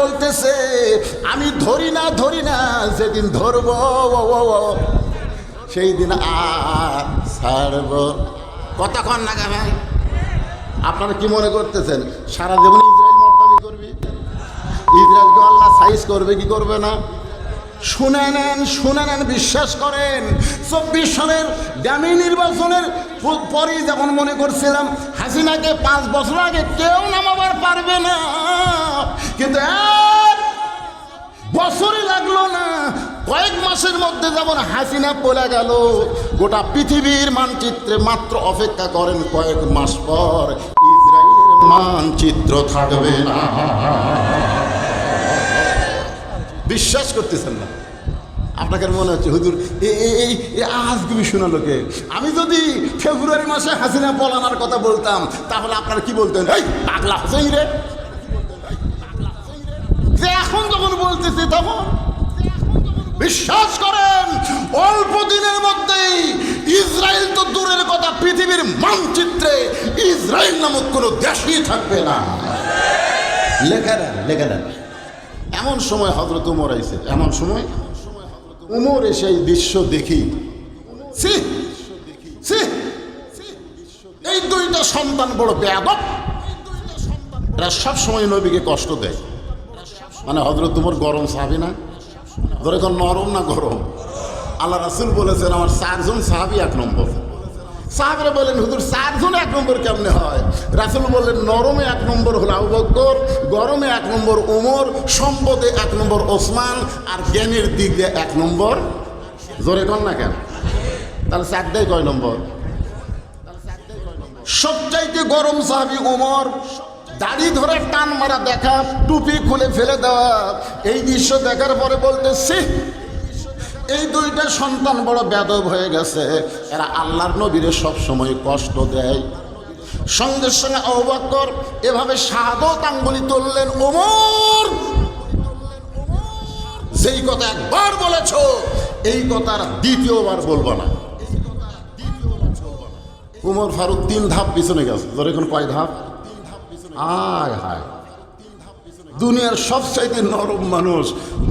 বলতেছে, আমি ধরি না ধরি না, যেদিন ধরব সেই দিন আর ছাড়ব কতক্ষণ নাগা ভাই? আপনারা কি মনে করতেছেন, সারা জীবন ইসরায়েল মর্তাবি করবি? ইসরায়েলকে আল্লাহ সাইজ করবে, কি করবে না? শুনে নেন শুনে নেন, বিশ্বাস করেন। চব্বিশ সালের ড্যামি নির্বাচনের পরেই যখন মনে করছিলাম, হাসিনাকে পাঁচ বছর আগে কেউ নামাবার পারবে না। কিন্তু বছরই লাগল না, কয়েক মাসের মধ্যে যেমন হাসিনা পড়ে গেল, গোটা পৃথিবীর মানচিত্রে মাত্র অপেক্ষা করেন কয়েক মাস পর ইসরায়েলের মানচিত্র থাকবে না। বিশ্বাস করতেছেন না। আপনাকে মনে হচ্ছে, হুজুর এই আজগুবি শোনালো কে? আমি যদি ফেব্রুয়ারি মাসে হাসিনা পলানার কথা বলতাম, তাহলে আপনারা কি বলতেন? এই, পাগলা হোসেন রে। যে এখন যখন বলতেছে তখন বিশ্বাস করেন, অল্প দিনের মধ্যেই ইসরায়েল তো দূরের কথা, পৃথিবীর মানচিত্রে ইসরায়েল নামক কোনো দেশই থাকবে না। লেখা দেন লেখা এমন সময় হজরত উমর আইছে, এমন সময় উমর এসে এই দৃশ্য দেখি। এই দুইটা সন্তান বড় বেয়াদব। এরা সব সময় নবীকে কষ্ট দেয়। মানে হজরত উমর গরম সাহাবি না? ধরে কোন নরম না গরম? আল্লাহ রাসুল বলেছেন, আমার চারজন সাহাবি এক নম্বর। সাহাবিরা বলেন হুজুর, চারজন এক নম্বর কেমনে হয়? রাসুল বললেন, নরমে এক নম্বর হলো আবু বকর গরমে এক নম্বর ওমর সম্পদে এক নম্বর ওসমান, আর জ্ঞানের দিক দিয়ে এক নম্বর জোরে কন না কেন? তাহলে চারটাই কয় নম্বর? সবচাইতে গরম সাহাবি ওমর দাড়ি ধরে টান মারা দেখা, টুপি খুলে ফেলে দেওয়া। এই দৃশ্য দেখার পরে বলতেছি এই দুইটা সন্তান বড় বেদব হয়ে গেছে। এরা আল্লাহর নবীরে সব সময় কষ্ট দেয়। সঙ্গে সঙ্গে অবাক্কর এভাবে শাহাদত আঙ্গুলি তুললেন, ওমর! যেই কথা একবার বলেছ, এই কথার দ্বিতীয়বার বলব না। উমর ফারুক তিন ধাপ পিছনে গেছে। ধরে এখন কয় ধাপ? আয় হায়। দুনিয়ার সবচাইতে নরম মানুষ,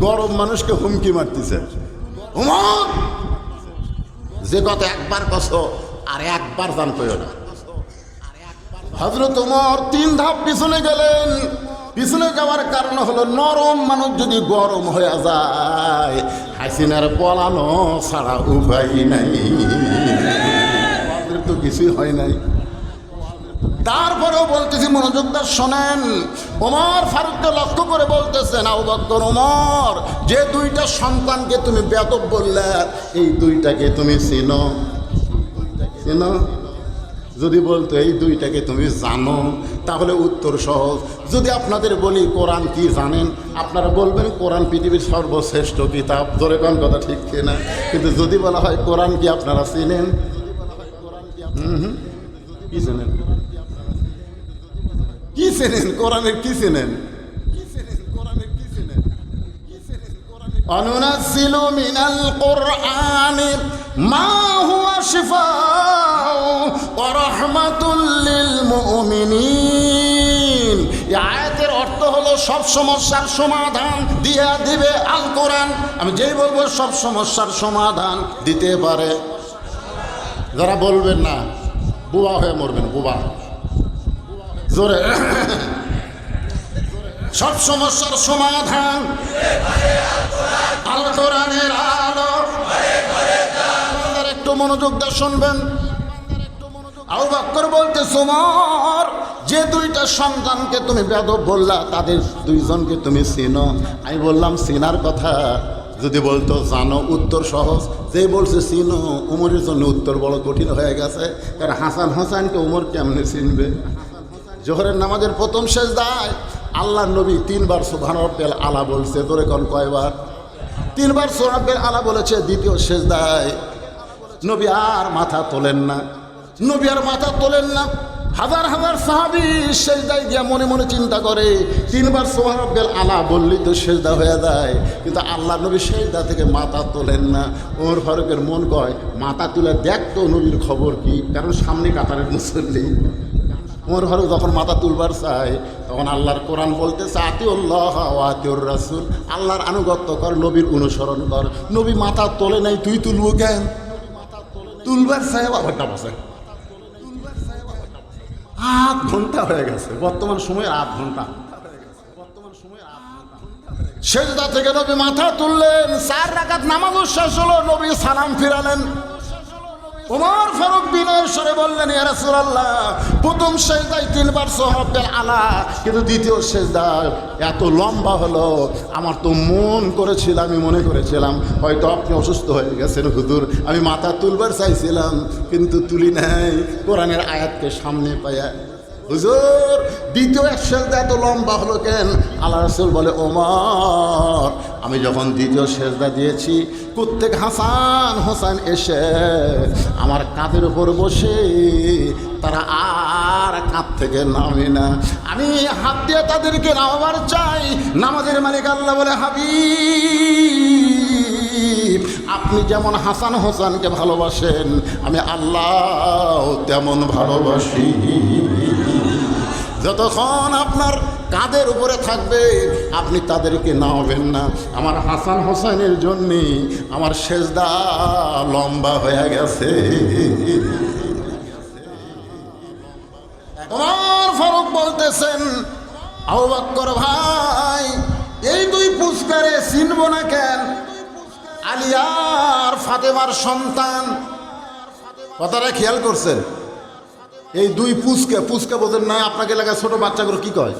গরম মানুষকে হুমকি মারতেছে। যে কথা একবার কস, আর একবার জান কইও না। হজরত উমর তিন ধাপ পিছনে গেলেন। পিছনে যাওয়ার কারণ হলো নরম মানুষ যদি গরম হয়ে যায়, হাসিনার পলানো ছাড়া উপায় নাই। তো কিছুই হয় নাই। তারপরেও বলতেছি, মনোযোগটা শোনেন। ওমর ফারুককে লক্ষ্য করে বলতেছেন, আবু বকর ওমর, যে দুইটা সন্তানকে তুমি বেতব বললে, এই দুইটাকে তুমি চিনো। চিনো? যদি বলতো, এই দুইটাকে তুমি জানো, তাহলে উত্তর সহজ। যদি আপনাদের বলি, কোরআন কি জানেন? আপনারা বলবেন, কোরআন পৃথিবীর সর্বশ্রেষ্ঠ কিতাব। ধরে কোন কথা ঠিক কিনা? কিন্তু যদি বলা হয়, কোরআন কি আপনারা চিনেন? হুম হুম। কি চেনেন কি চেনেন কোরআনের কি চেনেন অনুনাসিল মিনাল কোরআন মা হুয়া শিফাউ ওয়া রাহমাতুল লিল মুমিনিন এই আয়াতের অর্থ হলো সব সমস্যার সমাধান দিয়া দিবে আল কোরআন। আমি যেই বলব সব সমস্যার সমাধান দিতে পারে। যারা বলবেন না বুবা হয়ে মরবেন বুবা। জোরে। সব সমস্যার সমাধান আল কোরআনের আলো। একটু মনোযোগ দিয়ে শুনবেন। আবু বক্কর বলতে, সোমর, যে দুইটা সন্তানকে তুমি বেদব বললা, তাদের দুইজনকে তুমি চিনো। আমি বললাম, চিনার কথা। যদি বলতো, জানো, উত্তর সহজ। যে বলছে চিনো, উমরের জন্য উত্তর বড় কঠিন হয়ে গেছে। কারণ হাসান হাসানকে উমর কেমনে চিনবে? জোহরের নামাজের প্রথম শেষ দায় আল্লাহ নবী তিনবার সুবহান রব্বিল আলা বলছে তোরে কন কয়বার? তিনবার সোহাবের আলা বলেছে, দ্বিতীয় শেষ দায় নবী আর মাথা তোলেন না। নবী আর মাথা তোলেন না। হাজার হাজার সাহাবি শেষদায় গিয়া মনে মনে চিন্তা করে, তিনবার সোহারব্বেল আলা বললি তো শেষদা হয়ে যায়। কিন্তু আল্লাহ নবী শেষদা থেকে মাথা তোলেন না। ওমর ফারুকের মন কয়, মাথা তুলে দেখ তো নবীর খবর কি? কারণ সামনে কাতারের মুসল্লি। উমর ফারুক যখন মাথা তুলবার চায়, তখন আল্লাহর কোরআন বলতেছে, আতিউল্লাহ আতিউর রাসুল। আল্লাহর আনুগত্য কর, নবীর অনুসরণ কর। নবী মাথা তোলে নাই, তুই তুলবো কেন? তুলবার সাহেব আবারটা বসে আধ ঘণ্টা হয়ে গেছে, বর্তমান সময়ে আধ ঘণ্টা। সেজদা থেকে নবী মাথা তুললেন, চার রাকাত নামাজও শেষ হলো, নবী সালাম ফিরালেন। উমর ফারুক বিনয় সরে বললেন, ইয়া রাসূলুল্লাহ, প্রথম সেজদায় তিনবার সোহাবের আলা, কিন্তু দ্বিতীয় সেজদা এত লম্বা হলো, আমার তো মন করেছিল, আমি মনে করেছিলাম, হয়তো আপনি অসুস্থ হয়ে গেছেন হুজুর, আমি মাথা তুলবার চাইছিলাম, কিন্তু তুলি নাই, কোরআনের আয়াতকে সামনে পাইয়া হুজুর, দ্বিতীয় এক সেজদা এত লম্বা হলো কেন? আল্লাহ রসুল বলে, ওমর, আমি যখন দ্বিতীয় সেজদা দিয়েছি প্রত্যেক হাসান হোসেন এসে আমার কাঁধের উপর বসে তারা আর কাঁধ থেকে নামে না। আমি হাত দিয়ে তাদেরকে নামাবার চাই। নামাজের মালিক আল্লাহ বলে হাবি আপনি যেমন হাসান হোসেনকে ভালোবাসেন, আমি আল্লাহ তেমন ভালোবাসি। যতক্ষণ আপনার কাঁধের উপরে থাকবে, আপনি তাদেরকে নামাবেন না। আমার হাসান হোসেনের জন্যে আমার সেজদা লম্বা হয়ে গেছে। তোমার ফারুক বলতেছেন আহ্বাক্কর ভাই, এই দুই পুষ্কারে চিনব না কেন? আলিয়ার ফাতেমার সন্তান। কথাটা খেয়াল করছেন? এই দুই পুচকে পুচকে বোঝেন না আপনাকে এলাকায় ছোট বাচ্চাগুলো। কি কয়?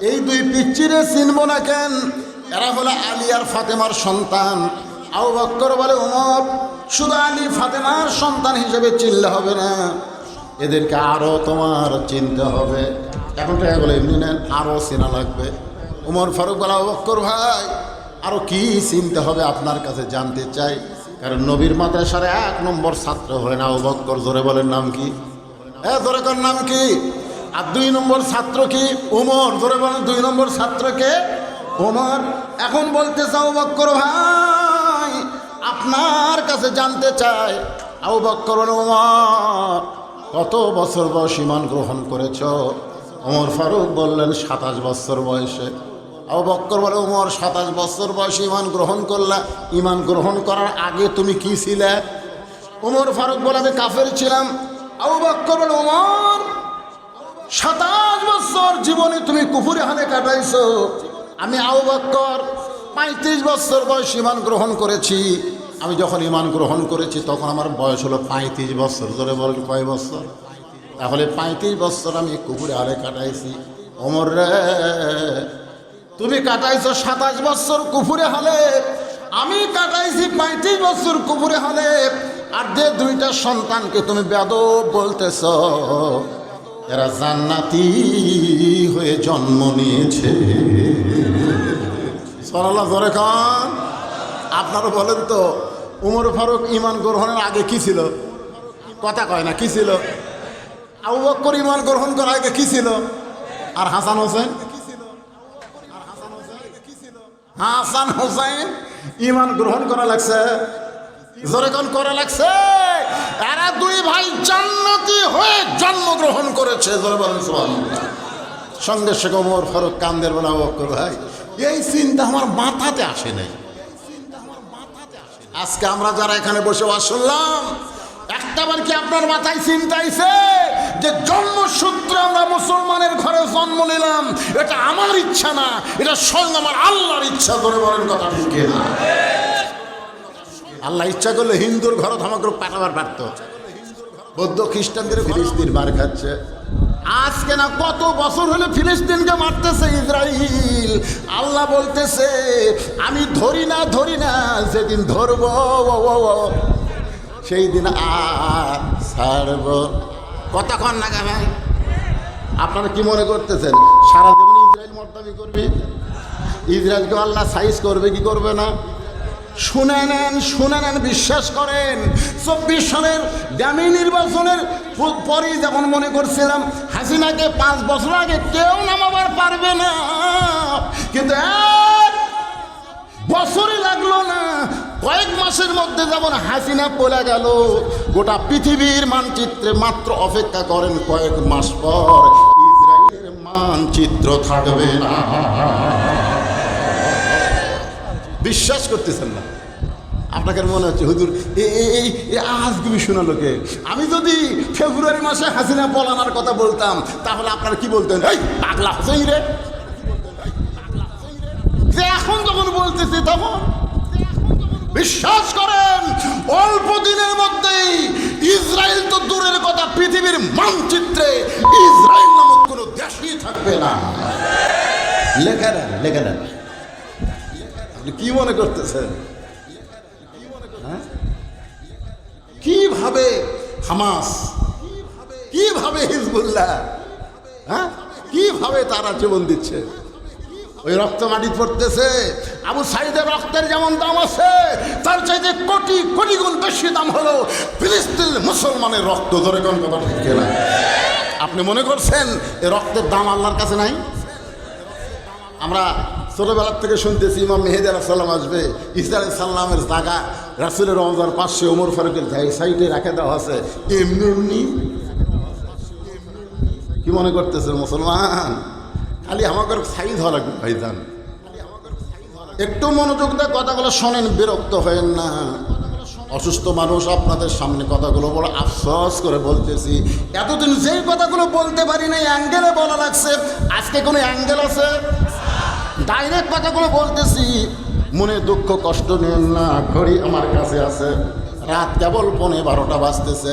এই দুই পিচ্চিরে চিনব না কেন? এরা হলো আলী আর ফাতেমার সন্তান। আউ বক্কর বলে, উমর, শুধু আলী ফাতেমার সন্তান হিসেবে চিনলে হবে না। এদেরকে আরও তোমার চিনতে হবে। এখন এগুলো এমনি নেন আরও চেনা লাগবে। উমর ফারুক বলে বক্কর ভাই আরও কি চিনতে হবে আপনার কাছে জানতে চাই? কারণ নবীর মাদ্রাসার এক নম্বর ছাত্র হয় না আবু বক্কর। জোরে বলেন, নাম কি? এ, জোরে কর নাম কি? আর দুই নম্বর ছাত্র কি? ওমর, জোরে বলেন, দুই নম্বর ছাত্রকে ওমর। এখন বলতে চাও বক্কর, ভাই, আপনার কাছে জানতে চাই, আবু বক্কর ওমর, কত বছর বয়স ইমান গ্রহণ করেছ? ওমর ফারুক বললেন, সাতাশ বছর বয়সে। আবু বক্কর বলে, ওমর, সাতাশ বছর বয়সে ইমান গ্রহণ করলা, ইমান গ্রহণ করার আগে তুমি কি ছিলে? ওমর ফারুক বলে, আমি কাফের ছিলাম। আবু বক্কর ওমর, সাতাশ বছর জীবনে তুমি কুফুরে হানে কাটাইছো। আমি আবু বক্কর পঁয়ত্রিশ বছর বয়স ইমান গ্রহণ করেছি। আমি যখন ইমান গ্রহণ করেছি, তখন আমার বয়স হলো পঁয়ত্রিশ বছর। ধরে বলেন, কয় বছর? তাহলে পঁয়ত্রিশ বছর আমি কুকুরে হালে কাটাইছি। ওমর রে, তুমি কাটাইছো সাতাশ বছর কুফুরে হলে আমি কাটাইছি পঁয়ত্রিশ বছর কুফুরে হলে আর যে দুইটা সন্তানকে তুমি বেদব বলতেছ, এরা জান্নাতি হয়ে জন্ম নিয়েছে। সরাল্লা ধরে খান আপনারা বলেন তো, উমর ফারুক ইমান গ্রহণের আগে কি ছিল? কথা কয় না, কি ছিল? আবু বক্কর ইমান গ্রহণ করার আগে কি ছিল? আর হাসান হোসেন? হাসান হোসেন? ইমান গ্রহণ করা লাগছে। জোরেকন করা লাগছে। এরা দুই ভাই জান্নাতি হয়ে জন্মগ্রহণ করেছে, জোরে বলেন। সঙ্গে সঙ্গে ওমর ফারুক কান্দের বলা বক্কর ভাই, এই চিন্তা আমার মাথাতে আসে নাই। আজকে আমরা যারা এখানে বসে বাস শুনলাম একটাবার কি আপনার মাথায় চিন্তা আইছে যে জন্মসূত্রে আমরা মুসলমানের ঘরে জন্ম নিলাম? এটা আমার ইচ্ছা না, এটা স্বয়ং আমার আল্লাহর ইচ্ছা ধরে বলেন কথা ঠিক না আল্লাহ ইচ্ছা করলে হিন্দুর ঘর ধমাগ্র পাঠাবার পারত। বৌদ্ধ খ্রিস্টানদের ফিলিস্তিন মার খাচ্ছে। আজকে না কত বছর হলে ফিলিস্তিনকে মারতেছে ইসরাইল। আল্লাহ বলতেছে আমি ধরি না ধরি না যেদিন ধরবো সেই দিন আর ছাড়ব। কতক্ষণ না ভাই? আপনারা কি মনে করতেছেন? সারা জীবন ইসরায়েল মর্দাবি করবে? ইসরায়েলকে আল্লাহ সাইজ করবে কি করবে না? শুনে নেন শুনে নেন বিশ্বাস করেন। চব্বিশ সালের দামি নির্বাচনের পরেই যখন মনে করছিলাম, হাসিনাকে পাঁচ বছর আগে কেউ নামাবার পারবে না। কিন্তু বছরই লাগল না। কয়েক মাসের মধ্যে যেমন হাসিনা পড়ে গেল, গোটা পৃথিবীর মানচিত্রে মাত্র অপেক্ষা করেন কয়েক মাস পর, ইসরায়েলের মানচিত্র থাকবে না। বিশ্বাস করতেছেন না। আপনাকে মনে হচ্ছে, হুজুর, এই আজগুবি শোনালো কে? আমি যদি ফেব্রুয়ারি মাসে হাসিনা পলানার কথা বলতাম, তাহলে আপনারা কি বলতেন? পাগলা হোসেন রে। এখন যখন বলতেছে তখন বিশ্বাস করেন, অল্প দিনের মধ্যেই ইসরায়েল তো দূরের কথা, পৃথিবীর মানচিত্রে ইসরায়েল নামক কোনো দেশই থাকবে না। লেখা লেখা আপনি কি মনে করতেছেন? হ্যাঁ? কীভাবে হামাস? কীভাবে হিজবুল্লাহ? হ্যাঁ? কীভাবে তারা জীবন দিচ্ছে? ওই রক্ত মাটি পড়তেছে। আবু সাইদের রক্তের যেমন দাম আছে, তার চাইতে কোটি কোটি গুণ বেশি দাম হলো ফিলিস্তিন মুসলমানের রক্ত। ধরে কোন কথা ঠিক না আপনি মনে করছেন এ রক্তের দাম আল্লাহর কাছে নাই? আমরা ছোটবেলার থেকে শুনতেছি ইমাম মেহেদি আলাহ সাল্লাম আসবে। ইসা সাল্লামের জায়গা রাসুলের রমজার পাশে ওমর ফারুকের সাইডে রাখে দেওয়া আছে। এমনি এমনি, কি মনে করতেছে মুসলমান? খালি আমাকে ছাই ধরা লাগবে, ভাইজান। একটু মনোযোগ দিয়ে কথাগুলো শোনেন, বিরক্ত হয়েন না। অসুস্থ মানুষ আপনাদের সামনে কথাগুলো বড় আফসোস করে বলতেছি। এতদিন যেই কথাগুলো বলতে পারি না অ্যাঙ্গেলে বলা লাগছে। আজকে কোনো অ্যাঙ্গেল আছে? ডাইরেক্ট কথাগুলো বলতেছি। মনে দুঃখ, কষ্ট নেন না, ঘড়ি আমার কাছে আছে। রাত কেবল পনে বারোটা বাজতেছে।